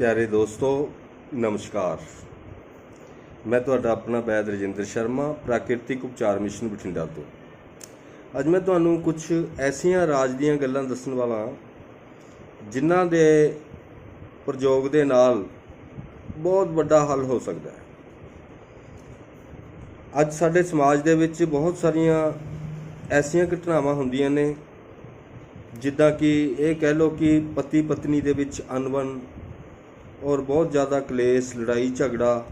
ਪਿਆਰੇ ਦੋਸਤੋ ਨਮਸਕਾਰ। ਮੈਂ ਤੁਹਾਡਾ ਆਪਣਾ ਵੈਦ ਰਜਿੰਦਰ ਸ਼ਰਮਾ ਪ੍ਰਾਕਿਰਤਿਕ ਉਪਚਾਰ ਮਿਸ਼ਨ ਬਠਿੰਡਾ ਤੋਂ। ਅੱਜ ਮੈਂ ਤੁਹਾਨੂੰ ਕੁਝ ਐਸੀਆਂ ਰਾਜ ਦੀਆਂ ਗੱਲਾਂ ਦੱਸਣ ਵਾਲਾ ਹਾਂ, ਜਿਨ੍ਹਾਂ ਦੇ ਪ੍ਰਯੋਗ ਦੇ ਨਾਲ ਬਹੁਤ ਵੱਡਾ ਹੱਲ ਹੋ ਸਕਦਾ ਹੈ। ਅੱਜ ਸਾਡੇ ਸਮਾਜ ਦੇ ਵਿੱਚ ਬਹੁਤ ਸਾਰੀਆਂ ਐਸੀਆਂ ਘਟਨਾਵਾਂ ਹੁੰਦੀਆਂ ਨੇ ਜਿੱਦਾਂ ਕਿ ਇਹ ਕਹਿ ਲਓ ਕਿ ਪਤੀ ਪਤਨੀ ਦੇ ਵਿੱਚ ਅਨਬਨ ਔਰ ਬਹੁਤ ਜ਼ਿਆਦਾ ਕਲੇਸ਼, ਲੜਾਈ, ਝਗੜਾ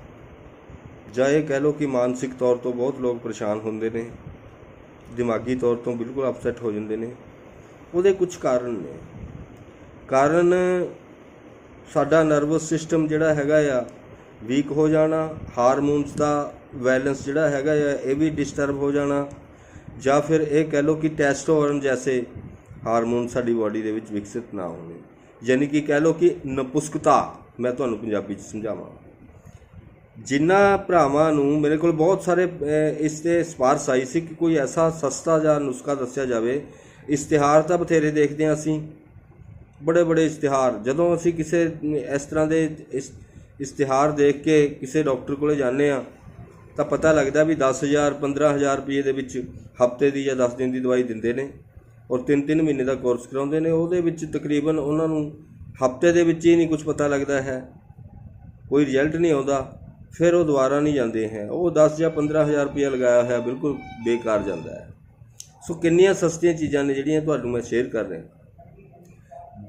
ਜਾਂ ਇਹ ਕਹਿ ਲਓ ਕਿ ਮਾਨਸਿਕ ਤੌਰ ਤੋਂ ਬਹੁਤ ਲੋਕ ਪਰੇਸ਼ਾਨ ਹੁੰਦੇ ਨੇ, ਦਿਮਾਗੀ ਤੌਰ ਤੋਂ ਬਿਲਕੁਲ ਅਪਸੈਟ ਹੋ ਜਾਂਦੇ ਨੇ। ਉਹਦੇ ਕੁਝ ਕਾਰਨ ਨੇ। ਕਾਰਨ ਸਾਡਾ ਨਰਵਸ ਸਿਸਟਮ ਜਿਹੜਾ ਹੈਗਾ ਆ ਵੀਕ ਹੋ ਜਾਣਾ ਹਾਰਮੋਨਸ ਦਾ ਵੈਲੈਂਸ ਜਿਹੜਾ ਹੈਗਾ ਆ, ਇਹ ਵੀ ਡਿਸਟਰਬ ਹੋ ਜਾਣਾ, ਜਾਂ ਫਿਰ ਇਹ ਕਹਿ ਲਓ ਕਿ ਟੈਸਟੋਸਟੇਰੋਨ ਜੈਸੇ ਹਾਰਮੋਨ ਸਾਡੀ ਬਾਡੀ ਦੇ ਵਿੱਚ ਵਿਕਸਿਤ ਨਾ ਹੋਣੇ। ਯਾਨੀ ਕਿ ਕਹਿ ਲਓ ਕਿ ਨਪੁਸਕਤਾ ਮੈਂ ਤੁਹਾਨੂੰ ਪੰਜਾਬੀ ਚ ਸਮਝਾਵਾਂ। ਜਿਨ੍ਹਾਂ ਭਰਾਵਾਂ ਨੂੰ ਮੇਰੇ ਕੋਲ ਬਹੁਤ ਸਾਰੇ ਇਸ ਤੇ ਸਿਫਾਰਸ਼ ਆਈ ਸੀ ਕਿ ਕੋਈ ਐਸਾ ਸਸਤਾ ਜਾਂ ਨੁਸਖਾ ਦੱਸਿਆ ਜਾਵੇ। ਇਸ਼ਤਿਹਾਰ ਤਾਂ ਬਥੇਰੇ ਦੇਖਦੇ ਹਾਂ ਅਸੀਂ। ਬੜੇ ਬੜੇ ਇਸ਼ਤਿਹਾਰ। ਜਦੋਂ ਅਸੀਂ ਕਿਸੇ, ਇਸ ਤਰ੍ਹਾਂ ਦੇ ਇਸ- ਇਸ਼ਤਿਹਾਰ ਦੇਖ ਕੇ ਕਿਸੇ ਡਾਕਟਰ ਕੋਲੇ ਜਾਂਦੇ ਆ ਤਾਂ ਪਤਾ ਲੱਗਦਾ ਵੀ 10000 15000 ਰੁਪਏ ਦੇ ਵਿੱਚ ਹਫ਼ਤੇ ਦੀ ਜਾਂ 10 ਦਿਨ ਦੀ ਦਵਾਈ ਦਿੰਦੇ ਨੇ ਔਰ 3-3 ਮਹੀਨੇ ਦਾ ਕੋਰਸ ਕਰਾਉਂਦੇ ਨੇ। ਉਹਦੇ ਵਿੱਚ ਤਕਰੀਬਨ ਉਹਨਾਂ ਨੂੰ ਹਫ਼ਤੇ ਦੇ ਵਿੱਚ ਹੀ ਨਹੀਂ ਕੁਝ ਪਤਾ ਲੱਗਦਾ ਹੈ। ਕੋਈ ਰਿਜ਼ਲਟ ਨਹੀਂ ਆਉਂਦਾ, ਫਿਰ ਉਹ ਦੁਬਾਰਾ ਨਹੀਂ ਜਾਂਦੇ ਹੈ। ਉਹ 10 ਜਾਂ 15000 ਰੁਪਏ ਲਗਾਇਆ ਹੋਇਆ ਬਿਲਕੁਲ ਬੇਕਾਰ ਜਾਂਦਾ ਹੈ। ਸੋ ਕਿੰਨੀਆਂ ਸਸਤੀਆਂ ਚੀਜ਼ਾਂ ਨੇ ਜਿਹੜੀਆਂ ਤੁਹਾਨੂੰ ਮੈਂ ਸ਼ੇਅਰ ਕਰ ਰਿਹਾ।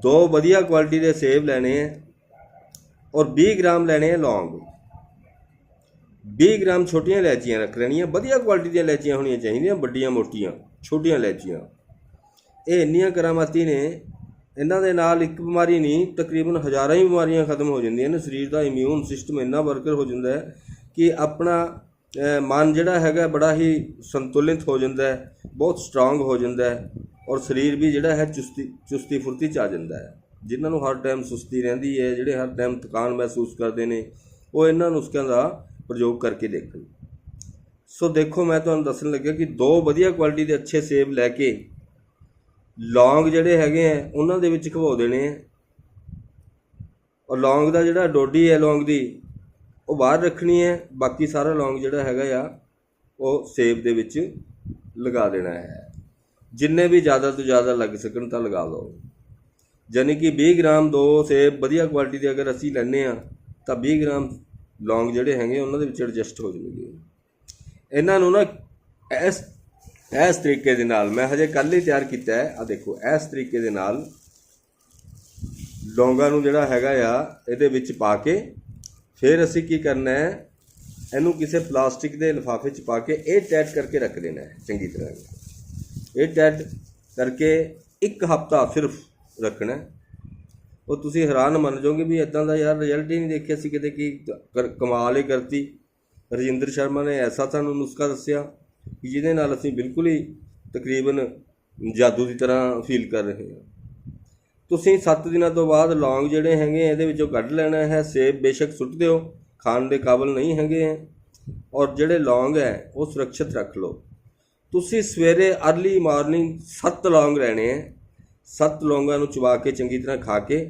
ਦੋ ਵਧੀਆ ਕੁਆਲਿਟੀ ਦੇ ਸੇਬ ਲੈਣੇ ਹੈ ਔਰ 20 ਗ੍ਰਾਮ ਲੈਣੇ ਹੈ ਲੌਂਗ। 20 ਗ੍ਰਾਮ ਛੋਟੀਆਂ ਇਲਾਚੀਆਂ ਰੱਖ ਲੈਣੀਆਂ। ਵਧੀਆ ਕੁਆਲਿਟੀ ਦੀਆਂ ਇਲਾਚੀਆਂ ਹੋਣੀਆਂ ਚਾਹੀਦੀਆਂ, ਵੱਡੀਆਂ, ਮੋਟੀਆਂ, ਛੋਟੀਆਂ ਇਲਾਚੀਆਂ ਇਹ ਇੰਨੀਆਂ ਕਰਾਮਾਤੀ ਨੇ ਇਹਨਾਂ ਦੇ ਨਾਲ ਇੱਕ ਬਿਮਾਰੀ ਨਹੀਂ, ਤਕਰੀਬਨ ਹਜ਼ਾਰਾਂ ਹੀ ਬਿਮਾਰੀਆਂ ਖਤਮ ਹੋ ਜਾਂਦੀਆਂ ਨੇ, ਸਰੀਰ ਦਾ ਇਮਿਊਨ ਸਿਸਟਮ ਇੰਨਾ ਵਰਕਰ ਹੋ ਜਾਂਦਾ ਹੈ ਕਿ ਆਪਣਾ ਮਨ ਜਿਹੜਾ ਹੈਗਾ ਬੜਾ ਹੀ ਸੰਤੁਲਿਤ ਹੋ ਜਾਂਦਾ ਹੈ, ਬਹੁਤ ਸਟਰੋਂਗ ਹੋ ਜਾਂਦਾ ਹੈ ਔਰ ਸਰੀਰ ਵੀ ਜਿਹੜਾ ਹੈ ਚੁਸਤੀ ਚੁਸਤੀ ਫੁਰਤੀ ਚ ਆ ਜਾਂਦਾ ਹੈ। ਜਿਨ੍ਹਾਂ ਨੂੰ ਹਰ ਟਾਈਮ ਸੁਸਤੀ ਰਹਿੰਦੀ ਹੈ, ਜਿਹੜੇ ਹਰ ਟਾਈਮ ਥਕਾਨ ਮਹਿਸੂਸ ਕਰਦੇ ਨੇ, ਉਹ ਇਹਨਾਂ ਨੁਸਖਿਆਂ ਦਾ ਪ੍ਰਯੋਗ ਕਰਕੇ ਦੇਖਣ। ਸੋ ਦੇਖੋ, ਮੈਂ ਤੁਹਾਨੂੰ ਦੱਸਣ ਲੱਗਿਆ ਕਿ ਦੋ ਵਧੀਆ ਕੁਆਲਿਟੀ ਦੇ ਅੱਛੇ ਸੇਬ ਲੈ ਕੇ ਲੌਂਗ ਜਿਹੜੇ ਹੈਗੇ ਆ, ਉਹਨਾਂ ਦੇ ਵਿੱਚ ਖਵਾਉ ਦੇਣੇ ਆ। ਔਰ ਲੌਂਗ ਦਾ ਜਿਹੜਾ ਡੋਡੀ ਹੈ, ਲੌਂਗ ਦੀ, ਉਹ ਬਾਹਰ ਰੱਖਣੀ ਹੈ। ਬਾਕੀ ਸਾਰਾ ਲੌਂਗ ਜਿਹੜਾ ਹੈਗਾ ਆ, ਉਹ ਸੇਬ ਦੇ ਵਿੱਚ ਲਗਾ ਦੇਣਾ ਹੈ। ਜਿੰਨੇ ਵੀ ਜ਼ਿਆਦਾ ਤੋਂ ਜ਼ਿਆਦਾ ਲੱਗ ਸਕਣ ਤਾਂ ਲਗਾ ਲਓ। ਯਾਨੀ ਕਿ 20 ਗ੍ਰਾਮ ਦੋ ਸੇਬ ਵਧੀਆ ਕੁਆਲਿਟੀ ਦੇ ਅਗਰ ਅਸੀਂ ਲੈਨੇ ਆ ਤਾਂ 20 ਗ੍ਰਾਮ ਲੌਂਗ ਜਿਹੜੇ ਹੈਗੇ, ਉਹਨਾਂ ਦੇ ਵਿੱਚ ਐਡਜਸਟ ਹੋ ਜਾਣਗੇ। ਇਹਨਾਂ ਨੂੰ ਨਾ ਇਸ ਇਸ ਤਰੀਕੇ ਦੇ ਨਾਲ ਮੈਂ ਹਜੇ ਕੱਲ ਹੀ ਤਿਆਰ ਕੀਤਾ ਹੈ। ਆ ਦੇਖੋ, ਇਸ ਤਰੀਕੇ ਦੇ ਨਾਲ ਲੌਂਗਾਂ ਨੂੰ ਜਿਹੜਾ ਹੈਗਾ ਆ, ਇਹਦੇ ਵਿੱਚ ਪਾ ਕੇ ਫਿਰ ਅਸੀਂ ਕੀ ਕਰਨਾ ਹੈ, ਇਹਨੂੰ ਕਿਸੇ ਪਲਾਸਟਿਕ ਦੇ ਲਿਫਾਫੇ 'ਚ ਪਾ ਕੇ ਇਹ ਟੈਟ ਕਰਕੇ ਰੱਖ ਦੇਣਾ ਹੈ, ਚੰਗੀ ਤਰ੍ਹਾਂ। ਇਹ ਟੈਟ ਕਰਕੇ ਇੱਕ ਹਫਤਾ ਸਿਰਫ ਰੱਖਣਾ ਉਹ ਤੁਸੀਂ ਹੈਰਾਨ ਮੰਨ ਜਾਓਗੇ ਵੀ ਇਦਾਂ ਦਾ ਯਾਰ ਰਿਜ਼ਲਟ ਹੀ ਨਹੀਂ ਦੇਖਿਆ ਸੀ ਕਿਤੇ ਕੀ, ਕਮਾਲ ਹੀ ਕਰਤੀ। ਰਜਿੰਦਰ ਸ਼ਰਮਾ ਨੇ ਐਸਾ ਸਾਨੂੰ ਨੁਸਖਾ ਦੱਸਿਆ। ਕਿ ਜਿਹਦੇ ਨਾਲ ਅਸੀਂ ਬਿਲਕੁਲ ਹੀ ਤਕਰੀਬਨ ਜਾਦੂ ਦੀ ਤਰ੍ਹਾਂ ਫੀਲ ਕਰ ਰਹੇ ਹਾਂ। ਤੁਸੀਂ 7 ਦਿਨਾਂ ਤੋਂ ਬਾਅਦ ਲੌਂਗ ਜਿਹੜੇ ਹੈਗੇ ਆ, ਇਹਦੇ ਵਿੱਚੋਂ ਕੱਢ ਲੈਣਾ ਹੈ ਸੇਬ ਬੇਸ਼ੱਕ ਸੁੱਟ ਦਿਓ ਖਾਣ ਦੇ ਕਾਬਲ ਨਹੀਂ ਹੈਗੇ ਹੈ ਔਰ ਜਿਹੜੇ ਲੌਂਗ ਹੈ ਉਹ ਸੁਰੱਖਿਅਤ ਰੱਖ ਲਓ। ਤੁਸੀਂ ਸਵੇਰੇ अर्ਲੀ ਮਾਰਨਿੰਗ 7 ਲੌਂਗ ਲੈਣੇ ਹੈ 7 ਲੌਂਗਾਂ ਨੂੰ ਚਬਾ ਕੇ ਚੰਗੀ ਤਰ੍ਹਾਂ ਖਾ ਕੇ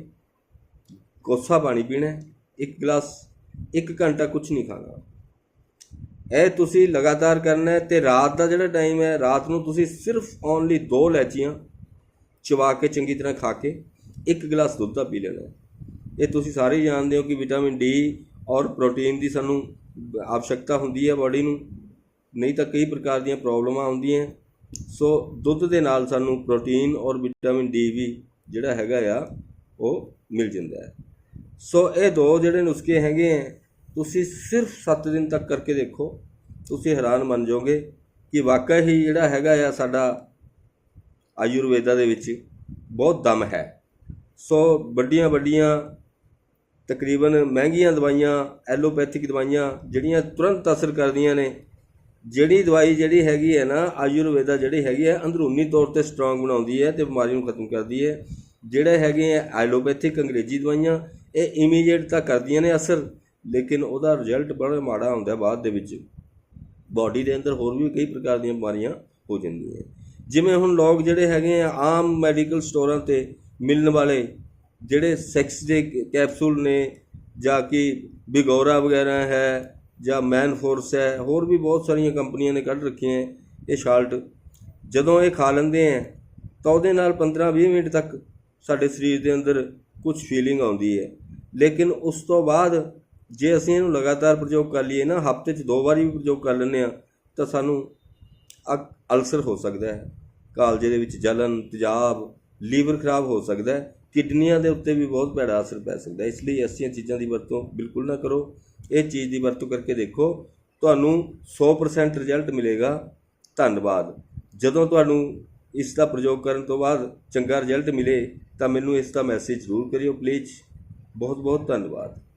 ਕੋਸਾ ਪਾਣੀ ਪੀਣਾ ਇੱਕ ਗਲਾਸ 1 ਘੰਟਾ ਕੁਝ ਨਹੀਂ ਖਾਣਾ। ਇਹ ਤੁਸੀਂ ਲਗਾਤਾਰ ਕਰਨਾ ਹੈ ਤੇ ਰਾਤ ਦਾ ਜਿਹੜਾ ਟਾਈਮ ਹੈ, ਰਾਤ ਨੂੰ ਤੁਸੀਂ ਸਿਰਫ ਓਨਲੀ ਦੋ ਲੈਚੀਆਂ ਚਵਾ ਕੇ ਚੰਗੀ ਤਰ੍ਹਾਂ ਖਾ ਕੇ ਇੱਕ ਗਲਾਸ ਦੁੱਧ ਦਾ ਪੀ ਲੈਣਾ ਇਹ ਤੁਸੀਂ ਸਾਰੇ ਜਾਣਦੇ ਹੋ ਕਿ ਵਿਟਾਮਿਨ ਡੀ ਔਰ ਪ੍ਰੋਟੀਨ ਦੀ ਸਾਨੂੰ ਆਵਸ਼ਕਤਾ ਹੁੰਦੀ ਹੈ ਬਾਡੀ ਨੂੰ। ਨਹੀਂ ਤਾਂ ਕਈ ਪ੍ਰਕਾਰ ਦੀਆਂ ਪ੍ਰੋਬਲਮਾਂ ਆਉਂਦੀਆਂ ਸੋ ਦੁੱਧ ਦੇ ਨਾਲ ਸਾਨੂੰ ਪ੍ਰੋਟੀਨ ਔਰ ਵਿਟਾਮਿਨ ਡੀ ਵੀ ਜਿਹੜਾ ਹੈਗਾ ਆ, ਉਹ ਮਿਲ ਜਾਂਦਾ ਹੈ। ਸੋ ਇਹ ਦੋ ਜਿਹੜੇ ਨੁਸਖੇ ਹੈਗੇ ਆ ਤੁਸੀਂ ਸਿਰਫ 7 ਦਿਨ ਤੱਕ ਕਰਕੇ ਦੇਖੋ। ਤੁਸੀਂ ਹੈਰਾਨ ਮੰਨ ਜਾਓਗੇ ਕਿ ਵਾਕਈ ਹੀ ਜਿਹੜਾ ਹੈਗਾ ਆ ਸਾਡਾ ਆਯੁਰਵੇਦਾ ਦੇ ਵਿੱਚ ਬਹੁਤ ਦਮ ਹੈ। ਸੋ ਵੱਡੀਆਂ ਵੱਡੀਆਂ ਤਕਰੀਬਨ ਮਹਿੰਗੀਆਂ ਦਵਾਈਆਂ, ਐਲੋਪੈਥਿਕ ਦਵਾਈਆਂ ਜਿਹੜੀਆਂ ਤੁਰੰਤ ਅਸਰ ਕਰਦੀਆਂ ਨੇ, ਜਿਹੜੀ ਦਵਾਈ ਜਿਹੜੀ ਹੈਗੀ ਹੈ ਨਾ, ਆਯੁਰਵੇਦਾ ਜਿਹੜੀ ਹੈਗੀ ਹੈ, ਅੰਦਰੂਨੀ ਤੌਰ ਤੇ ਸਟਰੋਂਗ ਬਣਾਉਂਦੀ ਹੈ ਤੇ ਬਿਮਾਰੀ ਨੂੰ ਖਤਮ ਕਰਦੀ ਹੈ। ਜਿਹੜੇ ਹੈਗੇ ਆ ਐਲੋਪੈਥਿਕ ਅੰਗਰੇਜ਼ੀ ਦਵਾਈਆਂ, ਇਹ ਇਮੀਡੀਏਟ ਤਾਂ ਕਰਦੀਆਂ ਨੇ ਅਸਰ, ਲੇਕਿਨ ਉਹਦਾ ਰਿਜ਼ਲਟ ਬੜਾ ਮਾੜਾ ਹੁੰਦਾ ਬਾਅਦ ਦੇ ਵਿੱਚ। ਬਾਡੀ ਦੇ ਅੰਦਰ ਹੋਰ ਵੀ ਕਈ ਪ੍ਰਕਾਰ ਦੀਆਂ ਬਿਮਾਰੀਆਂ ਹੋ ਜਾਂਦੀਆਂ। ਜਿਵੇਂ ਹੁਣ ਲੋਕ ਜਿਹੜੇ ਹੈਗੇ ਆ, ਆਮ ਮੈਡੀਕਲ ਸਟੋਰਾਂ ਤੇ ਮਿਲਣ ਵਾਲੇ ਜਿਹੜੇ ਸੈਕਸ ਦੇ ਕੈਪਸੂਲ ਨੇ ਜਾਂ ਕਿ ਬਿਗੋਰਾ ਵਗੈਰਾ ਹੈ ਜਾਂ ਮੈਨ ਫੋਰਸ ਹੈ, ਹੋਰ ਵੀ ਬਹੁਤ ਸਾਰੀਆਂ ਕੰਪਨੀਆਂ ਨੇ ਕੱਢ ਰੱਖੀਆਂ ਇਹ ਸ਼ਾਲਟ ਜਦੋਂ ਇਹ ਖਾ ਲੈਂਦੇ ਆ, ਤਾਂ ਉਹਦੇ ਨਾਲ 15-20 ਮਿੰਟ ਤੱਕ ਸਾਡੇ ਸਰੀਰ ਦੇ ਅੰਦਰ ਕੁਝ ਫੀਲਿੰਗ ਆਉਂਦੀ ਹੈ। ਲੇਕਿਨ ਉਸ ਤੋਂ ਬਾਅਦ ਜੇ ਅਸੀਂ ਇਹਨੂੰ ਲਗਾਤਾਰ ਪ੍ਰਯੋਗ ਕਰ ਲਈਏ ਨਾ, ਹਫ਼ਤੇ 'ਚ ਦੋ ਵਾਰੀ ਵੀ ਪ੍ਰਯੋਗ ਕਰ ਲੈਂਦੇ ਆ ਤਾਂ ਸਾਨੂੰ ਅ- ਅਲਸਰ ਹੋ ਸਕਦਾ ਹੈ। ਕਾਲਜੇ ਦੇ ਵਿੱਚ ਜਲਨ, ਤੇਜ਼ਾਬ, ਲੀਵਰ ਖਰਾਬ ਹੋ ਸਕਦਾ ਹੈ। ਕਿਡਨੀਆਂ ਦੇ ਉੱਤੇ ਵੀ ਬਹੁਤ ਭੈੜਾ ਅਸਰ ਪੈ ਸਕਦਾ ਇਸ ਲਈ ਐਸੀਆਂ ਚੀਜ਼ਾਂ ਦੀ ਵਰਤੋਂ ਬਿਲਕੁਲ ਨਾ ਕਰੋ। ਇਹ ਚੀਜ਼ ਦੀ ਵਰਤੋਂ ਕਰਕੇ ਦੇਖੋ, ਤੁਹਾਨੂੰ 100% ਰਿਜ਼ਲਟ ਮਿਲੇਗਾ। ਧੰਨਵਾਦ। ਜਦੋਂ ਤੁਹਾਨੂੰ ਇਸ ਦਾ ਪ੍ਰਯੋਗ ਕਰਨ ਤੋਂ ਬਾਅਦ ਚੰਗਾ ਰਿਜ਼ਲਟ ਮਿਲੇ, ਤਾਂ ਮੈਨੂੰ ਇਸ ਦਾ ਮੈਸੇਜ ਜ਼ਰੂਰ ਕਰਿਓ ਪਲੀਜ਼ ਬਹੁਤ ਬਹੁਤ ਧੰਨਵਾਦ।